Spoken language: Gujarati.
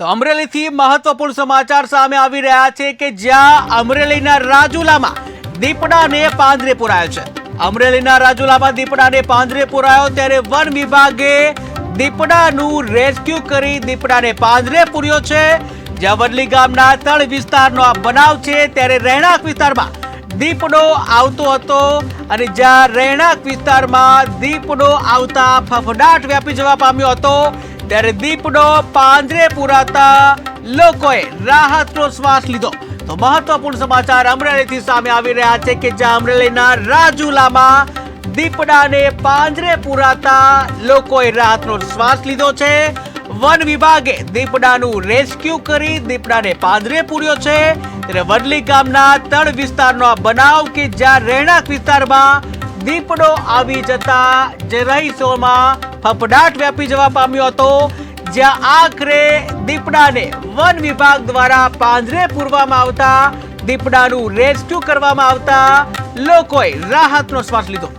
તો અમરેલીથી મહત્વપૂર્ણ સમાચાર સામે આવી રહ્યા છે કે જ્યાં અમરેલીના રાજુલામાં દીપડાને પાંજરે પુરાયો છે. અમરેલીના રાજુલામાં દીપડાને પાંજરે પુરાયો, ત્યારે વન વિભાગે દીપડાનું રેસ્ક્યુ કરી દીપડાને પાંજરે પૂર્યો છે. જ્યાં વડલી ગામના તળ વિસ્તારનો આ બનાવ છે, ત્યારે રહેણાંક વિસ્તારમાં દીપડો આવતો હતો અને જ્યાં રહેણાંક વિસ્તારમાં દીપડો આવતા ફફડાટ વ્યાપી જવા પામ્યો હતો. ત્યારે દીપડો પાંજરે પુરાતા લોકોએ રાહતનો શ્વાસ લીધો. તો મહત્વપૂર્ણ સમાચાર અમરેલીથી સામે આવી રહ્યા છે કે જ્યાં અમરેલીના રાજુલામાં દીપડાને પાંજરે પુરાતા લોકોએ રાહતનો શ્વાસ લીધો છે. વન વિભાગે દીપડાનું રેસ્ક્યુ કરી દીપડાને પાંજરે પૂર્યો છે. ત્યારે વડલી ગામના તળ વિસ્તારનો બનાવ કે જ્યાં રહેણાંક વિસ્તારમાં દીપડો આવી જતા જે રહીશોમાં ફફડાટ વ્યાપી જવા પામ્યો હતો, જ્યાં આખરે દીપડાને વન વિભાગ દ્વારા પાંજરે પૂરવામાં આવતા દીપડાનું રેસ્ક્યુ કરવામાં આવતા લોકોએ રાહતનો શ્વાસ લીધો.